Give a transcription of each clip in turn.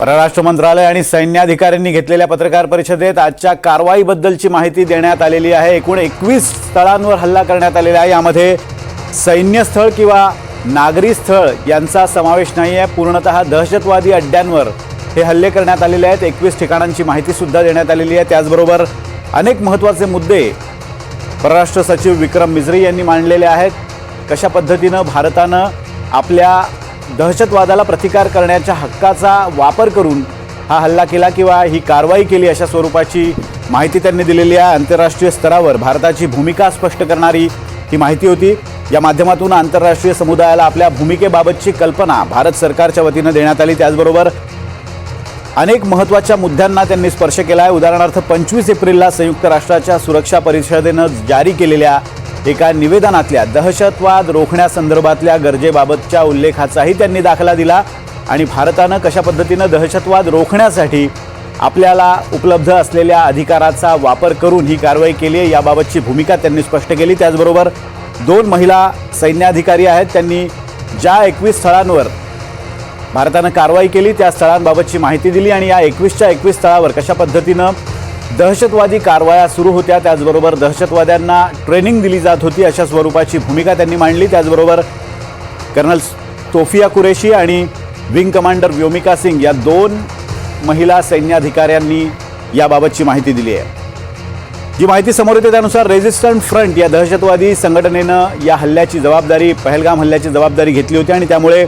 परराष्ट्र मंत्रालय आणि सैन्याधिकाऱ्यांनी घेतलेल्या पत्रकार परिषदेत आजच्या कारवाईबद्दलची माहिती देण्यात आलेली आहे. एकूण एकवीस स्थळांवर हल्ला करण्यात आलेला आहे. यामध्ये सैन्यस्थळ किंवा नागरी स्थळ यांचा समावेश नाही आहे. पूर्णतः दहशतवादी अड्ड्यांवर हे हल्ले करण्यात आलेले आहेत. एकवीस ठिकाणांची माहितीसुद्धा देण्यात आलेली आहे. त्याचबरोबर अनेक महत्त्वाचे मुद्दे परराष्ट्र सचिव विक्रम मिझरी यांनी मांडलेले आहेत. कशा पद्धतीनं भारतानं आपल्या दहशतवादाला प्रतिकार करण्याच्या हक्काचा वापर करून हा हल्ला केला किंवा ही कारवाई केली अशा स्वरूपाची माहिती त्यांनी दिलेली आहे. आंतरराष्ट्रीय स्तरावर भारताची भूमिका स्पष्ट करणारी ही माहिती होती. या माध्यमातून आंतरराष्ट्रीय समुदायाला आपल्या भूमिकेबाबतची कल्पना भारत सरकारच्या वतीनं देण्यात आली. त्याचबरोबर अनेक महत्त्वाच्या मुद्द्यांना त्यांनी स्पर्श केला आहे. उदाहरणार्थ पंचवीस एप्रिलला संयुक्त राष्ट्राच्या सुरक्षा परिषदेनं जारी केलेल्या एका निवेदनातल्या दहशतवाद रोखण्यासंदर्भातल्या गरजेबाबतच्या उल्लेखाचाही त्यांनी दाखला दिला आणि भारतानं कशा पद्धतीनं दहशतवाद रोखण्यासाठी आपल्याला उपलब्ध असलेल्या अधिकाराचा वापर करून ही कारवाई केली आहे याबाबतची भूमिका त्यांनी स्पष्ट केली. त्याचबरोबर दोन महिला सैन्याधिकारी आहेत त्यांनी ज्या एकवीस स्थळांवर भारतानं कारवाई केली त्या स्थळांबाबतची माहिती दिली आणि या एकवीसच्या एकवीस स्थळावर कशा पद्धतीनं दहशतवादी कारवाया सुरू होत्या त्याचबरोबर दहशतवाद्यांना ट्रेनिंग दिली जात होती अशा स्वरूपाची भूमिका त्यांनी मांडली. त्याचबरोबर कर्नल तोफिया कुरेशी आणि विंग कमांडर व्योमिका सिंग या दोन महिला सैन्याधिकाऱ्यांनी याबाबतची माहिती दिली आहे. जी माहिती समोर येते त्यानुसार रेझिस्टंट फ्रंट या दहशतवादी संघटनेनं या हल्ल्याची जबाबदारी पहलगाम हल्ल्याची जबाबदारी घेतली होती आणि त्यामुळे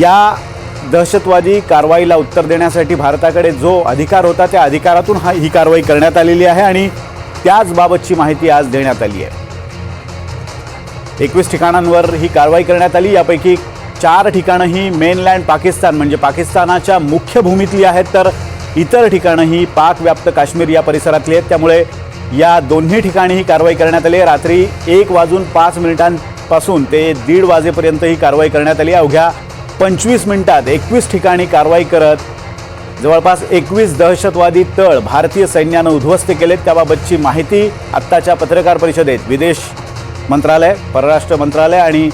या दहशतवादी कारवाईला उत्तर देण्यासाठी भारताकडे जो अधिकार होता त्या अधिकारातून हा ही कारवाई करण्यात आलेली आहे आणि त्याचबाबतची माहिती आज देण्यात आली आहे. एकवीस ठिकाणांवर ही कारवाई करण्यात आली. यापैकी चार ठिकाणं ही मेनलँड पाकिस्तान म्हणजे पाकिस्तानाच्या मुख्य भूमीतली आहेत तर इतर ठिकाणं ही पाकव्याप्त काश्मीर या परिसरातली आहेत. त्यामुळे या दोन्ही ठिकाणी ही कारवाई करण्यात आली आहे. रात्री एक वाजून पाच मिनिटांपासून ते दीड वाजेपर्यंत ही कारवाई करण्यात आली अवघ्या पंचवीस मिनिटात एकवीस ठिकाणी कारवाई करत जवळपास एकवीस दहशतवादी तळ भारतीय सैन्यानं उद्ध्वस्त केलेत. त्याबाबतची माहिती आत्ताच्या पत्रकार परिषदेत. विदेश मंत्रालय परराष्ट्र मंत्रालय आणि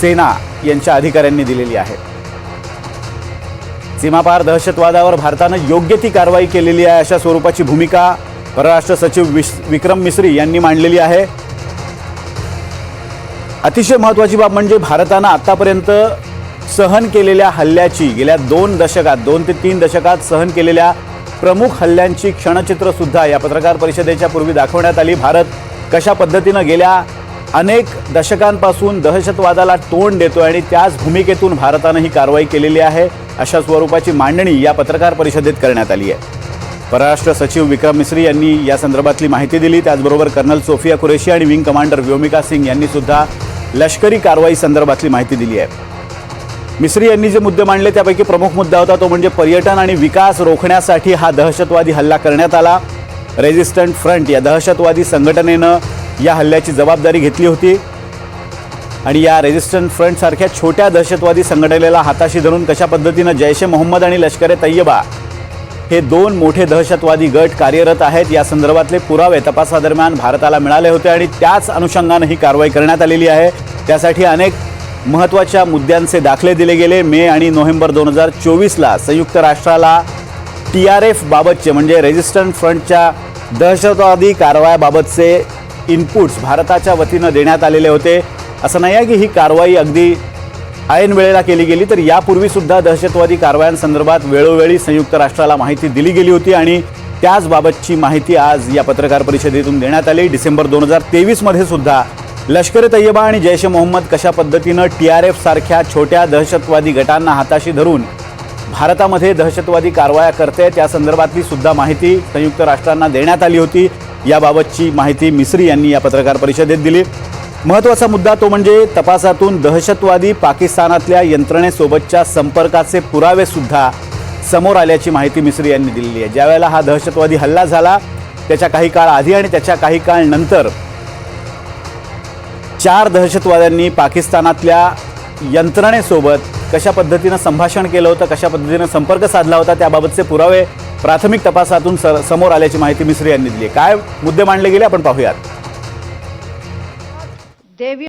सेना यांच्या अधिकाऱ्यांनी दिलेली आहे. सीमापार दहशतवादावर भारतानं योग्य ती कारवाई केलेली आहे अशा स्वरूपाची भूमिका परराष्ट्र सचिव विश विक्रम मिश्री यांनी मांडलेली आहे. अतिशय महत्त्वाची बाब म्हणजे भारतानं आतापर्यंत सहन केलेल्या हल्ल्याची गेल्या दोन दशकात दोन ते तीन दशकात सहन केलेल्या प्रमुख हल्ल्यांची क्षणचित्रसुद्धा या पत्रकार परिषदेच्या पूर्वी दाखवण्यात आली. भारत कशा पद्धतीनं गेल्या अनेक दशकांपासून दहशतवादाला तोंड देतोय आणि त्याच भूमिकेतून भारतानं ही कारवाई केलेली आहे अशा स्वरूपाची मांडणी या पत्रकार परिषदेत करण्यात आली आहे. परराष्ट्र सचिव विक्रम मिश्री यांनी या संदर्भातली माहिती दिली. त्याचबरोबर कर्नल सोफिया कुरेशी आणि विंग कमांडर व्योमिका सिंग यांनी सुद्धा लष्करी कारवाई संदर्भातली माहिती दिली आहे. मिश्री यांनी जे मुद्दे मांडले त्यापैकी प्रमुख मुद्दा होता तो म्हणजे पर्यटन आणि विकास रोखण्यासाठी हा दहशतवादी हल्ला करण्यात आला. रेझिस्टंट फ्रंट या दहशतवादी संघटनेनं या हल्ल्याची जबाबदारी घेतली होती. आणि या रेझिस्टंट फ्रंटसारख्या छोट्या दहशतवादी संघटनेला हाताशी धरून कशा पद्धतीनं जैश ए मोहम्मद आणि लष्कर ए तय्यबा हे दोन मोठे दहशतवादी गट कार्यरत आहेत या संदर्भातले पुरावे तपासादरम्यान भारताला मिळाले होते आणि त्याच अनुषंगानं ही कारवाई करण्यात आलेली आहे. त्यासाठी अनेक महत्त्वाच्या मुद्द्यांचे दाखले दिले गेले मे आणि नोव्हेंबर दोन हजार चोवीसला. संयुक्त राष्ट्राला टी आर एफबाबतचे म्हणजे रेझिस्टंट फ्रंटच्या दहशतवादी कारवायाबाबतचे इनपुट्स भारताच्या वतीनं देण्यात आलेले होते. असं नाही आहे की ही कारवाई अगदी ऐन वेळेला केली गेली तर यापूर्वीसुद्धा दहशतवादी कारवायांसंदर्भात वेळोवेळी संयुक्त राष्ट्राला माहिती दिली गेली होती आणि त्याचबाबतची माहिती आज या पत्रकार परिषदेतून देण्यात आली. डिसेंबर दोन हजार तेवीसमध्ये सुद्धा लष्कर ए तय्यबा आणि जैश ए मोहम्मद कशा पद्धतीनं टी आर एफ सारख्या छोट्या दहशतवादी गटांना हाताशी धरून भारतामध्ये दहशतवादी कारवाया करते त्या संदर्भातली सुद्धा माहिती संयुक्त राष्ट्रांना देण्यात आली होती. याबाबतची माहिती मिश्री यांनी या पत्रकार परिषदेत दिली. महत्त्वाचा मुद्दा तो म्हणजे तपासातून दहशतवादी पाकिस्तानातल्या यंत्रणेसोबतच्या संपर्काचे पुरावेसुद्धा समोर आल्याची माहिती मिस्री यांनी दिलेली आहे. ज्यावेळेला हा दहशतवादी हल्ला झाला त्याच्या काही काळ आधी आणि त्याच्या काही काळ नंतर चार दहशतवाद्यांनी पाकिस्तानातल्या यंत्रणेसोबत कशा पद्धतीनं संभाषण केलं होतं कशा पद्धतीनं संपर्क साधला होता त्याबाबतचे पुरावे प्राथमिक तपासातून समोर आल्याची माहिती मिश्री यांनी दिली काय मुद्दे मांडले गेले? आपण पाहूयात. देवी